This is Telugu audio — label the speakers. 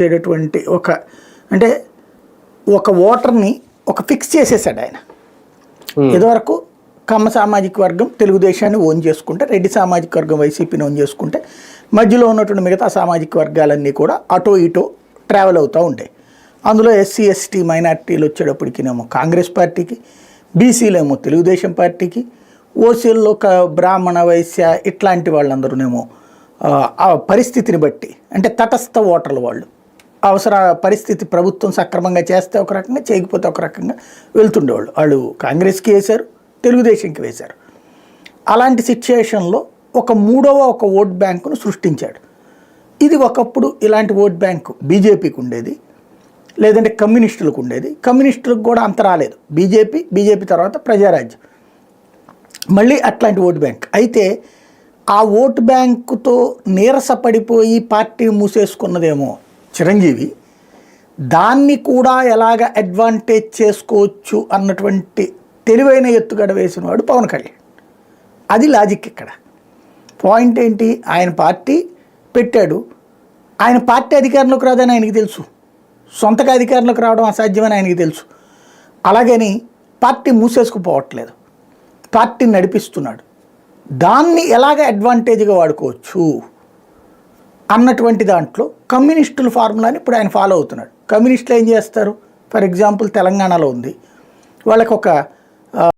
Speaker 1: చేసేటటువంటి ఒక అంటే ఒక ఓటర్ని ఒక ఫిక్స్ చేసేసాడు ఆయన. ఇదివరకు కమ్మ సామాజిక వర్గం తెలుగుదేశాన్ని ఓన్ చేసుకుంటే రెడ్డి సామాజిక వర్గం వైసీపీని ఓన్ చేసుకుంటే మధ్యలో ఉన్నటువంటి మిగతా సామాజిక వర్గాలన్నీ కూడా అటో ఇటో ట్రావెల్ అవుతూ ఉంటాయి అందులో ఎస్సీ ఎస్టీ మైనార్టీలు వచ్చేటప్పటికినేమో కాంగ్రెస్ పార్టీకి బీసీలేమో తెలుగుదేశం పార్టీకి ఓసీల్లో క బ్రాహ్మణ వైశ్య ఇట్లాంటి వాళ్ళందరూనేమో ఆ పరిస్థితిని బట్టి అంటే తటస్థ ఓటర్లు వాళ్ళు. అవసర పరిస్థితి ప్రభుత్వం సక్రమంగా చేస్తే ఒక రకంగా చేయకపోతే ఒక రకంగా వెళ్తుండేవాళ్ళు. వాళ్ళు కాంగ్రెస్కి వేశారు తెలుగుదేశంకి వేశారు. అలాంటి సిచ్యుయేషన్లో ఒక మూడవ ఒక ఓట్ బ్యాంకును సృష్టించాడు. ఇది ఒకప్పుడు ఇలాంటి ఓట్ బ్యాంకు బీజేపీకి ఉండేది లేదంటే కమ్యూనిస్టులకు ఉండేది. కమ్యూనిస్టులకు కూడా అంత రాలేదు. బీజేపీ బీజేపీ తర్వాత ప్రజారాజ్యం. మళ్ళీ అట్లాంటి ఓట్ బ్యాంక్. అయితే ఆ ఓట్ బ్యాంకుతో నీరసపడిపోయి పార్టీ మూసేసుకున్నదేమో చిరంజీవి దాన్ని కూడా ఎలాగ అడ్వాంటేజ్ చేసుకోవచ్చు అన్నటువంటి తెలివైన ఎత్తుగడ వేసిన వాడు పవన్ కళ్యాణ్. అది లాజిక్ ఇక్కడ. పాయింట్ ఏంటి? ఆయన పార్టీ పెట్టాడు. ఆయన పార్టీ అధికారంలోకి రాదని ఆయనకి తెలుసు. సొంతగా అధికారంలోకి రావడం అసాధ్యమని ఆయనకి తెలుసు. అలాగని పార్టీ మూసేసుకుపోవట్లేదు. పార్టీ నడిపిస్తున్నాడు. దాన్ని ఎలాగ అడ్వాంటేజ్గా వాడుకోవచ్చు? అన్నటువంటి దాంట్లో కమ్యూనిస్టుల ఫార్ములాని ఇప్పుడు ఆయన ఫాలో అవుతున్నాడు. కమ్యూనిస్టులు ఏం చేస్తారు? ఫర్ ఎగ్జాంపుల్ తెలంగాణలో ఉంది. వాళ్ళకి ఒక